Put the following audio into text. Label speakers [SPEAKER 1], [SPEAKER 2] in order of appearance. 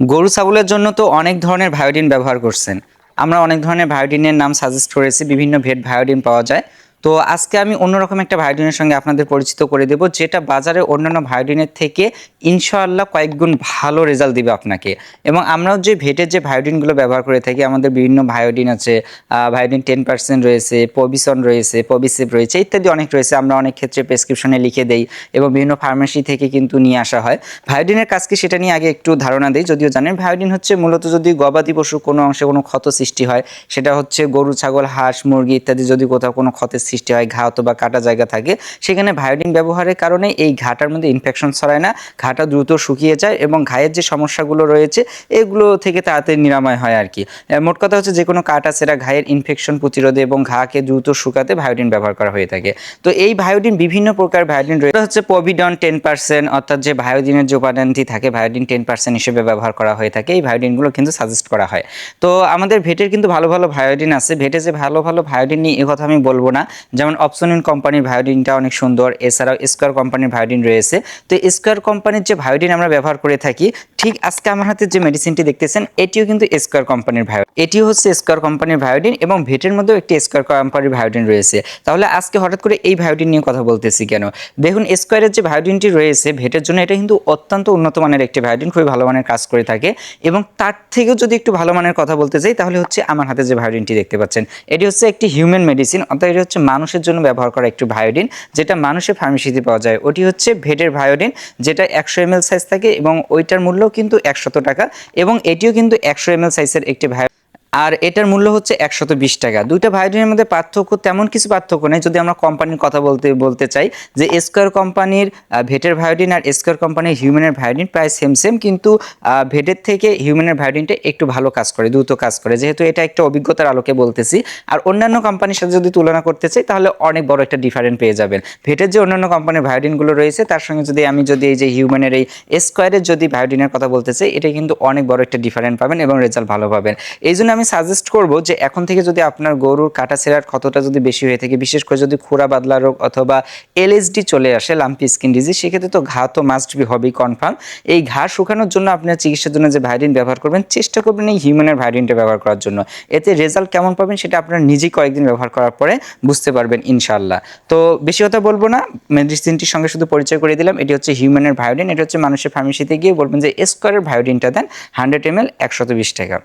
[SPEAKER 1] গরু ছাগলের জন্য তো অনেক ধরনের ভায়োডিন ব্যবহার করছেন। আমরা অনেক ধরনের ভায়োডিনের নাম সাজেস্ট করেছি, বিভিন্ন ভেট ভায়োডিন পাওয়া যায়। তো আজকে আমি অন্যরকম একটা ভায়োডিনের সঙ্গে আপনাদের পরিচিত করে দেব, যেটা বাজারে অন্যান্য ভায়োডিনের থেকে ইনশাআল্লাহ কয়েকগুণ ভালো রেজাল্ট দিবে আপনাকে। এবং আমরাও যে ভেটের যে ভায়োডিনগুলো ব্যবহার করে থাকি, আমাদের বিভিন্ন ভায়োডিন আছে ভায়োডিন টেন পার্সেন্ট রয়েছে, পবিসন রয়েছে পবিসিপ রয়েছে, ইত্যাদি অনেক রয়েছে, আমরা অনেক ক্ষেত্রে প্রেসক্রিপশনে লিখে দেই এবং বিভিন্ন ফার্মেসি থেকে কিন্তু নিয়ে আসা হয়। ভায়োডিনের কাজ কি সেটা নিয়ে আগে একটু ধারণা দিই, যদিও জানেন ভায়োডিন হচ্ছে মূলত যদি গবাদি পশু কোনো অংশে কোনো ক্ষত সৃষ্টি হয়, সেটা হচ্ছে গরু, ছাগল, হাঁস, মুরগি ইত্যাদি যদি কোথাও কোনো ক্ষতের সৃষ্টি হয়, ঘা অথবা কাটা জায়গা থাকে, সেখানে ভায়োডিন ব্যবহারের কারণে এই ঘাটার মধ্যে ইনফেকশন ছড়ায় না, ঘাটা দ্রুত শুকিয়ে যায় এবং ঘায়ের যে সমস্যাগুলো রয়েছে, এগুলো থেকে তাড়াতাড়ি নিরাময় হয় আর কি। মোট কথা হচ্ছে যে কোনো কাটা সেরা ঘায়ের ইনফেকশন প্রতিরোধে এবং ঘাকে দ্রুত শুকাতে ভায়োডিন ব্যবহার করা হয়ে থাকে। তো এই ভায়োডিন বিভিন্ন প্রকার ভায়োডিন রয়েছে হচ্ছে পভিডন টেন পার্সেন্ট অর্থাৎ যে ভায়োডিনের যে উপাদানটি থাকে ভায়োডিন টেন পার্সেন্ট হিসেবে ব্যবহার করা হয়ে থাকে, এই ভায়োডিনগুলো কিন্তু সাজেস্ট করা হয়। তো আমাদের ভেটের কিন্তু ভালো ভালো ভায়োডিন আছে। ভেটে যে ভালো ভালো ভায়োডিন নিয়ে এ কথা আমি বলব না। যেমন অপশনিন কোম্পানির ভায়োডিনটা অনেক সুন্দর। এছাড়াও স্কোয়ার কোম্পানির ভায়োডিন রয়েছে। তো স্কোয়ার কোম্পানির যে ভায়োডিন আমরা ব্যবহার করে থাকি, ঠিক আজকে আমার হাতে যে মেডিসিনটি দেখতেছেন, এটিও কিন্তু স্কোয়ার কোম্পানির ভায়োডিন এটিও হচ্ছে স্কোয়ার কোম্পানির ভায়োডিন এবং ভেটের মধ্যেও একটি স্কোয়ার কোম্পানির ভায়োডিন রয়েছে। তাহলে আজকে হঠাৎ করে এই ভায়োডিন নিয়ে কথা বলতেছি কেন? দেখুন স্কোয়ারের যে ভায়োডিনটি রয়েছে, ভেটের জন্য এটা কিন্তু অত্যন্ত উন্নত মানের একটি ভায়োডিন খুবই ভালো মানের কাজ করে থাকে এবং তার থেকেও যদি একটু ভালো মানের কথা বলতে চাই তাহলে হচ্ছে আমার হাতে যে ভায়োডিনটি দেখতে পাচ্ছেন, এটি হচ্ছে একটি হিউম্যান মেডিসিন অর্থাৎ এটি হচ্ছে মানুষের জন্য ব্যবহার করা একটি ভায়োডিন, যেটা মানুষের ফার্মেসিতে পাওয়া যায়। ওটি হচ্ছে ভেটের ভায়োডিন, যেটা একশো এম সাইজ থাকে এবং ওইটার মূল্য কিন্তু একশত টাকা এবং এটিও কিন্তু একশো এম সাইজের একটি ভাই আর এটার মূল্য হচ্ছে একশত বিশ টাকা। দুইটা ভায়োডিনের মধ্যে পার্থক্য তেমন কিছু পার্থক্য নেই। যদি আমরা কোম্পানির কথা বলতে বলতে চাই, যে স্কোয়ার কোম্পানির ভেটের ভায়োডিন আর স্কোয়ার কোম্পানির হিউম্যানের ভায়োডিন প্রায় সেম সেম কিন্তু ভেটের থেকে হিউম্যানের ভায়োডিনটা একটু ভালো কাজ করে, দ্রুত কাজ করে। যেহেতু এটা একটা অভিজ্ঞতার আলোকে বলতেছি, আর অন্যান্য কোম্পানির সাথে যদি তুলনা করতে চাই, তাহলে অনেক বড় একটা ডিফারেন্ট পেয়ে যাবেন। ভেটের যে অন্যান্য কোম্পানির ভায়োডিনগুলো রয়েছে, তার সঙ্গে যদি আমি যদি এই যে হিউম্যানের এই স্কোয়ারের যদি ভায়োডিনের কথা বলতে চাই, এটা কিন্তু অনেক বড় একটা ডিফারেন্ট পাবেন এবং রেজাল্ট ভালো পাবেন। এই জন্য আমি সাজেস্ট করব যে এখন থেকে যদি আপনার গরুর কাটা ছেঁড়ার ক্ষতটা যদি বেশি হয়ে থাকে, বিশেষ করে যদি খুরা বাদলা রোগ অথবা এলএসডি চলে আসে লাম্পি স্কিন ডিজিজ সেক্ষেত্রে তো ঘা তো মাস্ট বি হবেই কনফার্ম এই ঘা শুকানোর জন্য আপনার চিকিৎসার জন্য যে ভাইরিন ব্যবহার করবেন, চেষ্টা করবেন এই হিউম্যানের ভাইরিনটা ব্যবহার করার জন্য। এতে রেজাল্ট কেমন পাবেন সেটা আপনার নিজেই কয়েকদিন ব্যবহার করার পরে বুঝতে পারবেন ইনশাল্লাহ তো বেশি কথা বলব না মেডিসিনটির সঙ্গে শুধু পরিচয় করে দিলাম, এটি হচ্ছে হিউম্যানের ভায়োডিন এটা হচ্ছে মানুষের ফার্মেসিতে গিয়ে বলবেন যে স্কোয়ারের ভায়োডিনটা দেন হান্ড্রেড এম এল একশত বিশ টাকা।